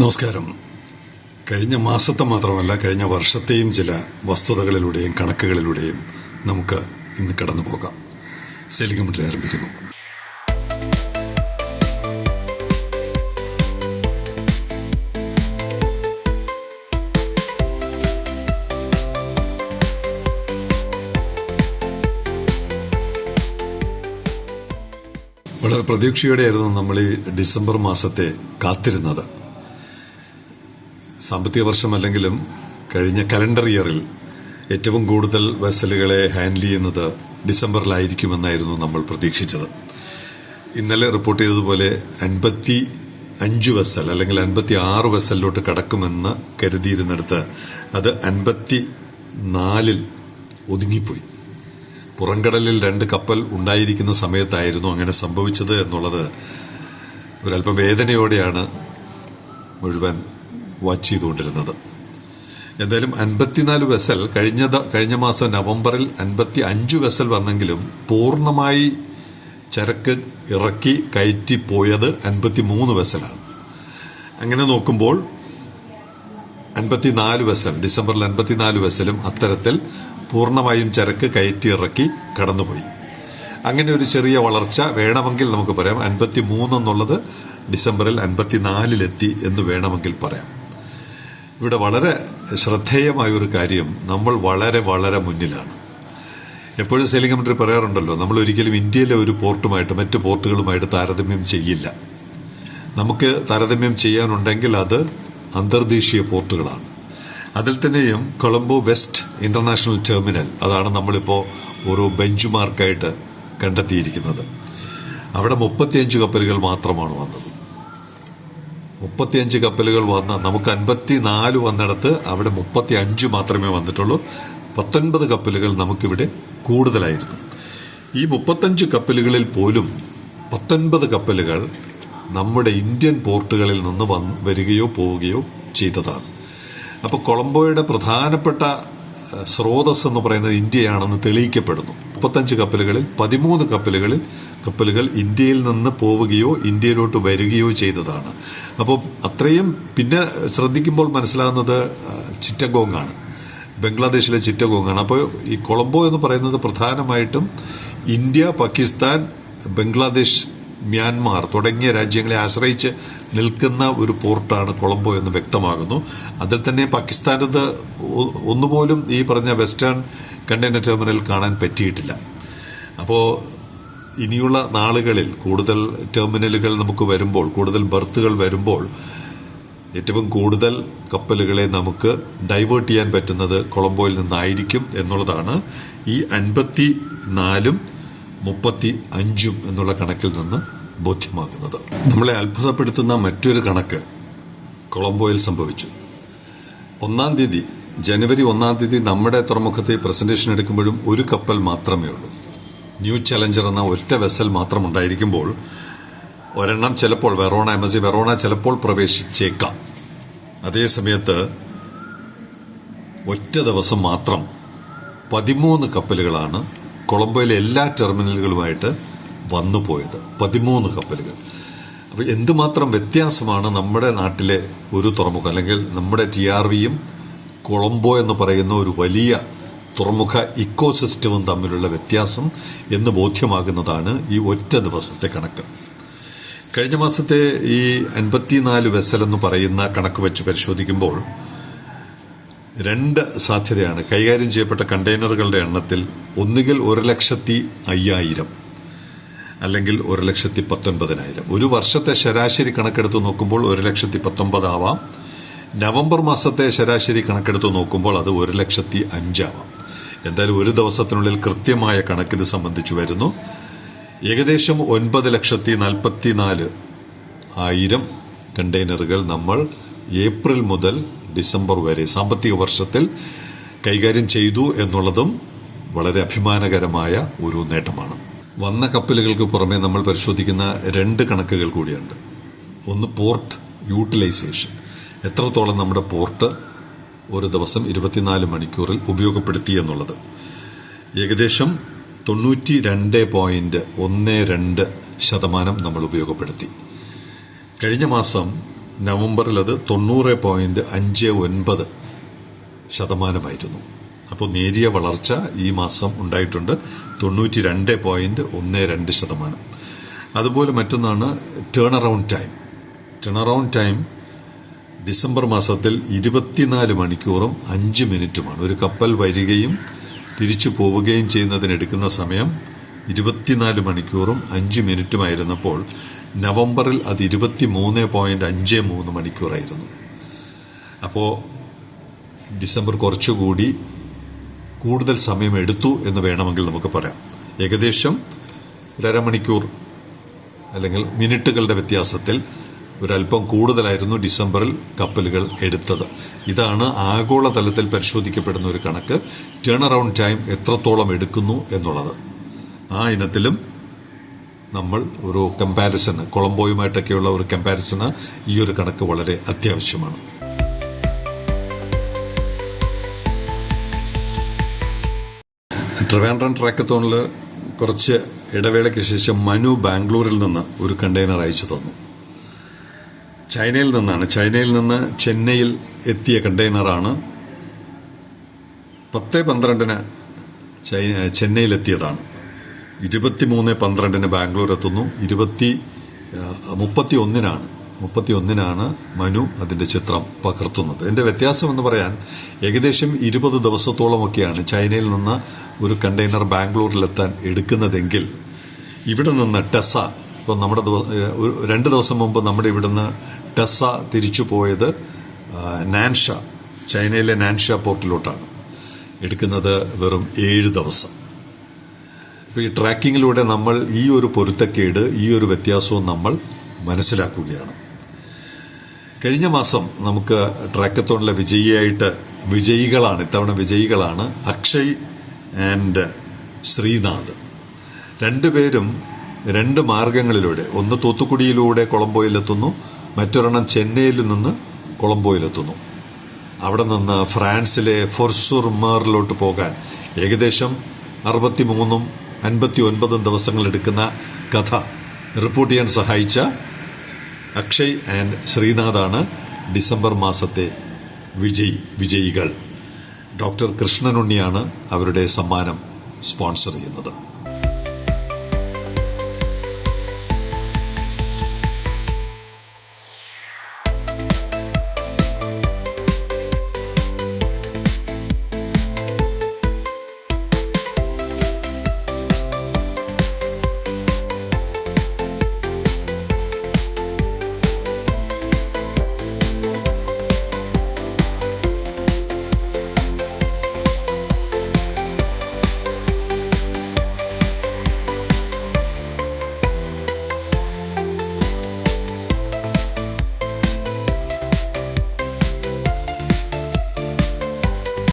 നമസ്കാരം. കഴിഞ്ഞ മാസത്തെ മാത്രമല്ല കഴിഞ്ഞ വർഷത്തെയും ചില വസ്തുതകളിലൂടെയും കണക്കുകളിലൂടെയും നമുക്ക് ഇന്ന് കടന്നു പോകാം സെലിംഗമിട്ട് ആരംഭിക്കുന്നു. വളരെ പ്രതീക്ഷയോടെയായിരുന്നു നമ്മൾ ഈ ഡിസംബർ മാസത്തെ കാത്തിരുന്നത്. സാമ്പത്തിക വർഷമല്ലെങ്കിലും കഴിഞ്ഞ കലണ്ടർ ഇയറിൽ ഏറ്റവും കൂടുതൽ വെസലുകളെ ഹാൻഡിൽ ചെയ്യുന്നത് ഡിസംബറിലായിരിക്കുമെന്നായിരുന്നു നമ്മൾ പ്രതീക്ഷിച്ചത്. ഇന്നലെ റിപ്പോർട്ട് ചെയ്തതുപോലെ അൻപത്തി അഞ്ച് വെസൽ അല്ലെങ്കിൽ അൻപത്തി ആറ് വെസലിലോട്ട് കടക്കുമെന്ന് കരുതിയിരുന്നിടത്ത് അത് അൻപത്തി നാലിൽ ഒതുങ്ങിപ്പോയി. പുറംകടലിൽ രണ്ട് കപ്പൽ ഉണ്ടായിരിക്കുന്ന സമയത്തായിരുന്നു അങ്ങനെ സംഭവിച്ചത് എന്നുള്ളത് ഒരല്പം വേദനയോടെയാണ് മുഴുവൻ വാച്ച് ചെയ്തുകൊണ്ടിരുന്നത്. എന്തായാലും അൻപത്തിനാല് വെസൽ കഴിഞ്ഞ കഴിഞ്ഞ മാസം നവംബറിൽ അൻപത്തി അഞ്ച് വെസൽ വന്നെങ്കിലും പൂർണമായി ചരക്ക് ഇറക്കി കയറ്റി പോയത് അൻപത്തി മൂന്ന് വെസലാണ്. അങ്ങനെ നോക്കുമ്പോൾ അൻപത്തിനാല് വെസൽ ഡിസംബറിൽ അൻപത്തിനാല് വെസലും അത്തരത്തിൽ പൂർണമായും ചരക്ക് കയറ്റി ഇറക്കി കടന്നുപോയി. അങ്ങനെ ഒരു ചെറിയ വളർച്ച വേണമെങ്കിൽ നമുക്ക് പറയാം. അൻപത്തി മൂന്ന് എന്നുള്ളത് ഡിസംബറിൽ അൻപത്തിനാലിലെത്തി എന്ന് വേണമെങ്കിൽ പറയാം. ഇവിടെ വളരെ ശ്രദ്ധേയമായ ഒരു കാര്യം നമ്മൾ വളരെ വളരെ മുന്നിലാണ്. എപ്പോഴും സെയിലിംഗ് കമന്ററി പറയാറുണ്ടല്ലോ നമ്മൾ ഒരിക്കലും ഇന്ത്യയിലെ ഒരു പോർട്ടുമായിട്ട് മറ്റ് പോർട്ടുകളുമായിട്ട് താരതമ്യം ചെയ്യില്ല. നമുക്ക് താരതമ്യം ചെയ്യാനുണ്ടെങ്കിൽ അത് അന്തർദേശീയ പോർട്ടുകളാണ്. അതിൽ തന്നെയും കൊളംബോ വെസ്റ്റ് ഇന്റർനാഷണൽ ടെർമിനൽ അതാണ് നമ്മളിപ്പോൾ ഒരു ബെഞ്ച് മാർക്കായിട്ട് കണ്ടെത്തിയിരിക്കുന്നത്. അവിടെ മുപ്പത്തിയഞ്ച് കപ്പലുകൾ മാത്രമാണ് വന്നത്. മുപ്പത്തിയഞ്ച് കപ്പലുകൾ വന്ന നമുക്ക് അൻപത്തിനാല് വന്നിടത്ത് അവിടെ മുപ്പത്തി അഞ്ച് മാത്രമേ വന്നിട്ടുള്ളൂ. പത്തൊൻപത് കപ്പലുകൾ നമുക്കിവിടെ കൂടുതലായിരുന്നു. ഈ മുപ്പത്തഞ്ച് കപ്പലുകളിൽ പോലും പത്തൊൻപത് കപ്പലുകൾ നമ്മുടെ ഇന്ത്യൻ പോർട്ടുകളിൽ നിന്ന് വരികയോ പോവുകയോ ചെയ്തതാണ്. അപ്പോൾ കൊളംബോയുടെ പ്രധാനപ്പെട്ട സ്രോതസ് എന്ന് പറയുന്നത് ഇന്ത്യയാണെന്ന് തെളിയിക്കപ്പെടുന്നു. മുപ്പത്തഞ്ച് കപ്പലുകളിൽ പതിമൂന്ന് കപ്പലുകളിൽ കപ്പലുകൾ ഇന്ത്യയിൽ നിന്ന് പോവുകയോ ഇന്ത്യയിലോട്ട് വരികയോ ചെയ്തതാണ്. അപ്പോൾ അത്രയും പിന്നെ ശ്രദ്ധിക്കുമ്പോൾ മനസ്സിലാകുന്നത് ചിറ്റഗോങ്ങാണ്. ബംഗ്ലാദേശിലെ ചിറ്റഗോങ്ങാണ്. അപ്പോൾ ഈ കൊളംബോ എന്ന് പറയുന്നത് പ്രധാനമായിട്ടും ഇന്ത്യ പാകിസ്ഥാൻ ബംഗ്ലാദേശ് മ്യാൻമാർ തുടങ്ങിയ രാജ്യങ്ങളെ ആശ്രയിച്ച് നിൽക്കുന്ന ഒരു പോർട്ടാണ് കൊളംബോ എന്ന് വ്യക്തമാകുന്നു. അതിൽ തന്നെ പാകിസ്ഥാനത് ഒന്നുപോലും ഈ പറഞ്ഞ വെസ്റ്റേൺ കണ്ടെയ്നർ ടെർമിനൽ കാണാൻ പറ്റിയിട്ടില്ല. അപ്പോൾ ഇനിയുള്ള നാളുകളിൽ കൂടുതൽ ടെർമിനലുകൾ നമുക്ക് വരുമ്പോൾ കൂടുതൽ ബർത്തുകൾ വരുമ്പോൾ ഏറ്റവും കൂടുതൽ കപ്പലുകളെ നമുക്ക് ഡൈവേർട്ട് ചെയ്യാൻ പറ്റുന്നത് കൊളംബോയിൽ നിന്നായിരിക്കും എന്നുള്ളതാണ്. ഈ അൻപത്തി നാലും മുപ്പത്തി അഞ്ചും എന്നുള്ള കണക്കിൽ നിന്ന് ബോധ്യമാകുന്നത്. നമ്മളെ അത്ഭുതപ്പെടുത്തുന്ന മറ്റൊരു കണക്ക് കൊളംബോയിൽ സംഭവിച്ചു. ഒന്നാം തീയതി ജനുവരി ഒന്നാം തീയതി നമ്മുടെ തുറമുഖത്തെ പ്രസന്റേഷൻ എടുക്കുമ്പോഴും ഒരു കപ്പൽ മാത്രമേ ഉള്ളൂ. ന്യൂ ചലഞ്ചർ എന്ന ഒറ്റ വെസൽ മാത്രം ഉണ്ടായിരിക്കുമ്പോൾ ഒരെണ്ണം ചിലപ്പോൾ വെറോണ എം വെറോണ ചിലപ്പോൾ പ്രവേശിച്ചേക്കാം. അതേസമയത്ത് ഒറ്റ ദിവസം മാത്രം പതിമൂന്ന് കപ്പലുകളാണ് കൊളംബോയിലെ എല്ലാ ടെർമിനലുകളുമായിട്ട് വന്നു പോയത് പതിമൂന്ന് കപ്പലുകൾ. അപ്പോൾ എന്തുമാത്രം വ്യത്യാസമാണ് നമ്മുടെ നാട്ടിലെ ഒരു തുറമുഖം അല്ലെങ്കിൽ നമ്മുടെ ടി ആർ വിയും കൊളംബോ എന്ന് പറയുന്ന ഒരു വലിയ തുറമുഖ ഇക്കോസിസ്റ്റവും തമ്മിലുള്ള വ്യത്യാസം എന്ന് ബോധ്യമാകുന്നതാണ് ഈ ഒറ്റ ദിവസത്തെ കണക്ക്. കഴിഞ്ഞ മാസത്തെ ഈ അൻപത്തിനാല് വെസൽ എന്ന് പറയുന്ന കണക്ക് വെച്ച് പരിശോധിക്കുമ്പോൾ രണ്ട് സാധ്യതയാണ്. കൈകാര്യം ചെയ്യപ്പെട്ട കണ്ടെയ്നറുകളുടെ എണ്ണത്തിൽ ഒന്നുകിൽ ഒരു ലക്ഷത്തി അയ്യായിരം അല്ലെങ്കിൽ ഒരു ലക്ഷത്തി പത്തൊൻപതിനായിരം. ഒരു വർഷത്തെ ശരാശരി കണക്കെടുത്ത് നോക്കുമ്പോൾ ഒരു ലക്ഷത്തി പത്തൊമ്പതാവാം നവംബർ മാസത്തെ ശരാശരി കണക്കെടുത്ത് നോക്കുമ്പോൾ അത് ഒരു ലക്ഷത്തി അഞ്ചാവാം. എന്തായാലും ഒരു ദിവസത്തിനുള്ളിൽ കൃത്യമായ കണക്കിന് സംബന്ധിച്ചു വരുന്നു. ഏകദേശം ഒൻപത് ലക്ഷത്തി നാൽപ്പത്തിനാല് ആയിരം കണ്ടെയ്നറുകൾ നമ്മൾ ഏപ്രിൽ മുതൽ ഡിസംബർ വരെ സാമ്പത്തിക വർഷത്തിൽ കൈകാര്യം ചെയ്തു എന്നുള്ളതും വളരെ അഭിമാനകരമായ ഒരു നേട്ടമാണ്. വന്ന കപ്പലുകൾക്ക് പുറമെ നമ്മൾ പരിശോധിക്കുന്ന രണ്ട് കണക്കുകൾ കൂടിയുണ്ട്. ഒന്ന് പോർട്ട് യൂട്ടിലൈസേഷൻ. എത്രത്തോളം നമ്മുടെ പോർട്ട് ഒരു ദിവസം ഇരുപത്തിനാല് മണിക്കൂറിൽ ഉപയോഗപ്പെടുത്തി എന്നുള്ളത്. ഏകദേശം തൊണ്ണൂറ്റി രണ്ട് പോയിന്റ് ഒന്ന് രണ്ട് ശതമാനം നമ്മൾ ഉപയോഗപ്പെടുത്തി. കഴിഞ്ഞ മാസം നവംബറിൽ അത് തൊണ്ണൂറ് പോയിന്റ് അഞ്ച് ഒൻപത് ശതമാനമായിരുന്നു. അപ്പോൾ നേരിയ വളർച്ച ഈ മാസം ഉണ്ടായിട്ടുണ്ട്. തൊണ്ണൂറ്റി രണ്ട് പോയിന്റ് ഒന്ന് രണ്ട് ശതമാനം. അതുപോലെ മറ്റൊന്നാണ് turn around time turn around time December മാസത്തിൽ ഇരുപത്തിനാല് മണിക്കൂറും അഞ്ച് മിനിറ്റുമാണ്. ഒരു കപ്പൽ വരികയും തിരിച്ചു പോവുകയും ചെയ്യുന്നതിനെടുക്കുന്ന സമയം ഇരുപത്തിനാല് മണിക്കൂറും അഞ്ച് മിനിറ്റുമായിരുന്നപ്പോൾ നവംബറിൽ അത് ഇരുപത്തി മൂന്ന് പോയിന്റ് അഞ്ച് മൂന്ന് മണിക്കൂറായിരുന്നു. അപ്പോൾ ഡിസംബർ കുറച്ചുകൂടി കൂടുതൽ സമയം എടുത്തു എന്ന് വേണമെങ്കിൽ നമുക്ക് പറയാം. ഏകദേശം ഒരമണിക്കൂർ അല്ലെങ്കിൽ മിനിറ്റുകളുടെ വ്യത്യാസത്തിൽ ഒരല്പം കൂടുതലായിരുന്നു ഡിസംബറിൽ കപ്പലുകൾ എടുത്തത്. ഇതാണ് ആഗോളതലത്തിൽ പരിശോധിക്കപ്പെടുന്ന ഒരു കണക്ക്. ടേൺ അറൌണ്ട് ടൈം എത്രത്തോളം എടുക്കുന്നു എന്നുള്ളത്. ആ ഇനത്തിലും നമ്മൾ ഒരു കമ്പാരിസണ് കൊളംബോയുമായിട്ടൊക്കെയുള്ള ഒരു കമ്പാരിസണ് ഈ ഒരു കണക്ക് വളരെ അത്യാവശ്യമാണ്. ട്രിവാൻഡ്രം ട്രാക്കത്തോണിൽ കുറച്ച് ഇടവേളയ്ക്ക് ശേഷം മനു ബാംഗ്ലൂരിൽ നിന്ന് ഒരു കണ്ടെയ്നർ അയച്ചു തന്നു. ചൈനയിൽ നിന്നാണ് ചൈനയിൽ നിന്ന് ചെന്നൈയിൽ എത്തിയ കണ്ടെയ്നറാണ് പത്ത് പന്ത്രണ്ടിന് ചൈന ചെന്നൈയിലെത്തിയതാണ് ഇരുപത്തിമൂന്ന് പന്ത്രണ്ടിന് ബാംഗ്ലൂർ എത്തുന്നു. ഇരുപത്തി മുപ്പത്തി ഒന്നിനാണ് മുപ്പത്തി ഒന്നിനാണ് മനു അതിന്റെ ചിത്രം പകർത്തുന്നത്. ഇതിന്റെ വ്യത്യാസം എന്ന് പറയാൻ ഏകദേശം ഇരുപത് ദിവസത്തോളമൊക്കെയാണ് ചൈനയിൽ നിന്ന് ഒരു കണ്ടെയ്നർ ബാംഗ്ലൂരിലെത്താൻ എടുക്കുന്നതെങ്കിൽ ഇവിടെ നിന്ന് ടെസ ഇപ്പം നമ്മുടെ രണ്ട് ദിവസം മുമ്പ് നമ്മുടെ ഇവിടുന്ന് ടെസ തിരിച്ചു പോയത് നാൻഷ ചൈനയിലെ നാൻഷ പോർട്ടിലോട്ടാണ്. എടുക്കുന്നത് വെറും ഏഴ് ദിവസം. ഈ ട്രാക്കിങ്ങിലൂടെ നമ്മൾ ഈ ഒരു പൊരുത്തക്കേട് ഈ ഒരു വ്യത്യാസവും നമ്മൾ മനസ്സിലാക്കുകയാണ്. കഴിഞ്ഞ മാസം നമുക്ക് ട്രാക്കത്തോണിലെ വിജയിയായിട്ട് വിജയികളാണ് ഇത്തവണ വിജയികളാണ് അക്ഷയ് ആൻഡ് ശ്രീനാഥ്. രണ്ടുപേരും രണ്ട് മാർഗങ്ങളിലൂടെ ഒന്ന് തൂത്തുക്കുടിയിലൂടെ കൊളംബോയിലെത്തുന്നു മറ്റൊരെണ്ണം ചെന്നൈയിൽ നിന്ന് കൊളംബോയിലെത്തുന്നു. അവിടെ നിന്ന് ഫ്രാൻസിലെ ഫൊർസുർ മേറിലോട്ട് പോകാൻ ഏകദേശം അറുപത്തിമൂന്നും അൻപത്തി ഒൻപതും ദിവസങ്ങൾ എടുക്കുന്ന കഥ റിപ്പോർട്ട് ചെയ്യാൻ സഹായിച്ച അക്ഷയ് ആൻഡ് ശ്രീനാഥാണ് ഡിസംബർ മാസത്തെ വിജയി വിജയികൾ. ഡോക്ടർ കൃഷ്ണനുണ്ണിയാണ് അവരുടെ സമ്മാനം സ്പോൺസർ ചെയ്യുന്നത്.